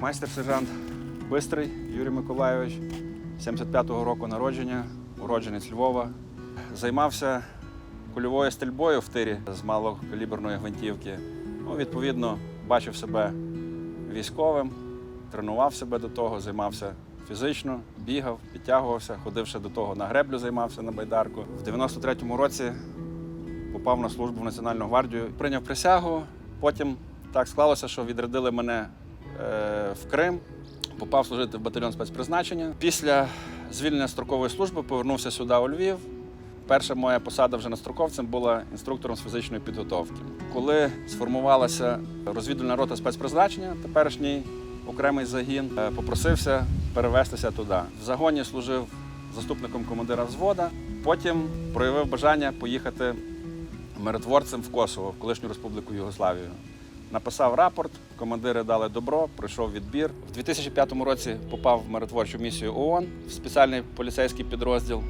Майстер-сержант Бистрий Юрій Миколайович, 75-го року народження, уродженець Львова. Займався кульовою стрільбою в тирі з малокаліберної гвинтівки. Ну, відповідно, бачив себе військовим, тренував себе до того, займався фізично, бігав, підтягувався, ходив ще до того на греблю, займався на байдарку. В 93-му році попав на службу в Національну гвардію, прийняв присягу. Потім так склалося, що відрядили мене в Крим, попав служити в батальйон спецпризначення. Після звільнення строкової служби повернувся сюди у Львів. Перша моя посада вже надстроковцем була інструктором з фізичної підготовки. Коли сформувалася розвідувальна рота спецпризначення, теперішній окремий загін, е, попросився перевестися туди. В загоні служив заступником командира взвода. Потім проявив бажання поїхати миротворцем в Косово, в колишню республіку Югославію. Написав рапорт, командири дали добро, пройшов відбір. В 2005 році попав в миротворчу місію ООН в спеціальний поліцейський підрозділ.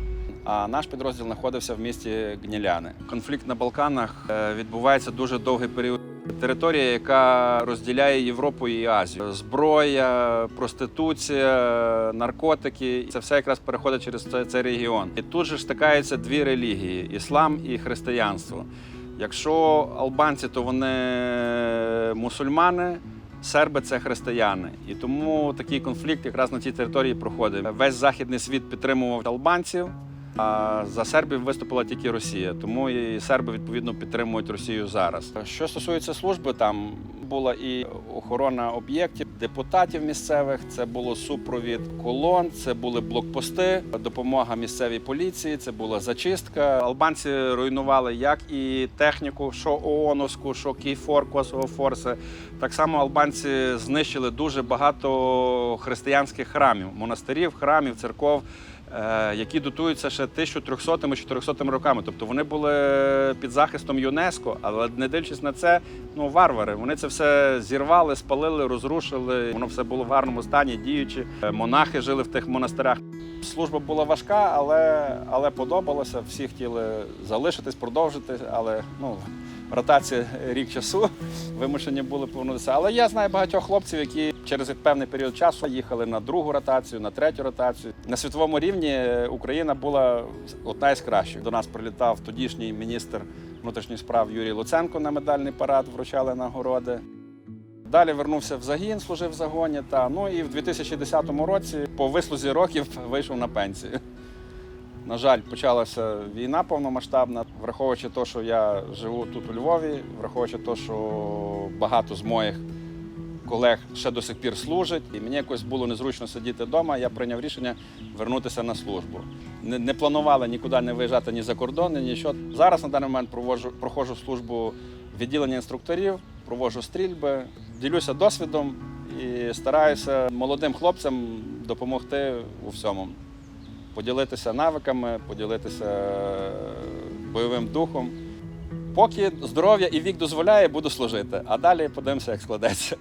А наш підрозділ знаходився в місті Гніляни. Конфлікт на Балканах е, відбувається дуже довгий період. Територія, яка розділяє Європу і Азію. Зброя, проституція, наркотики це все якраз переходить через цей, цей регіон. І тут же стикаються дві релігії: іслам і християнство. Якщо албанці, то вони мусульмани, серби це християни. І тому такий конфлікт якраз на цій території проходить. Весь західний світ підтримував албанців. А за сербів виступила тільки Росія, тому і серби відповідно підтримують Росію зараз. Що стосується служби, там була і охорона об'єктів, депутатів місцевих, це було супровід колон, це були блокпости, допомога місцевій поліції, це була зачистка. Албанці руйнували як і техніку, що ООНовську, що Кійфор, Косово Форсе. Так само албанці знищили дуже багато християнських храмів, монастирів, храмів, церков які дотуються ще 1300-400 роками. Тобто вони були під захистом ЮНЕСКО, але не дивлячись на це, ну варвари. Вони це все зірвали, спалили, розрушили. Воно все було в гарному стані, діючи. Е, Монахи жили в тих монастирях. Служба була важка, але, але подобалося. Всі хотіли залишитись, продовжити, але ну. Ротація рік часу вимушені були повернутися. Але я знаю багатьох хлопців, які через певний період часу їхали на другу ротацію, на третю ротацію. На світовому рівні Україна була одна із кращих. До нас прилітав тодішній міністр внутрішніх справ Юрій Луценко на медальний парад, вручали нагороди. Далі вернувся в загін, служив в загоні. Та ну і в 2010 році, по вислузі років, вийшов на пенсію. На жаль, почалася війна повномасштабна, враховуючи те, що я живу тут у Львові, враховуючи те, що багато з моїх колег ще до сих пір служать, і мені якось було незручно сидіти вдома. Я прийняв рішення вернутися на службу. Не, не планували нікуди не виїжджати ні за кордон, ні що. Зараз на даний момент проводжу, проходжу службу в відділенні інструкторів, проводжу стрільби, ділюся досвідом і стараюся молодим хлопцям допомогти у всьому поділитися навиками, поділитися е, бойовим духом. Поки здоров'я і вік дозволяє, буду служити, а далі подивимося, як складеться.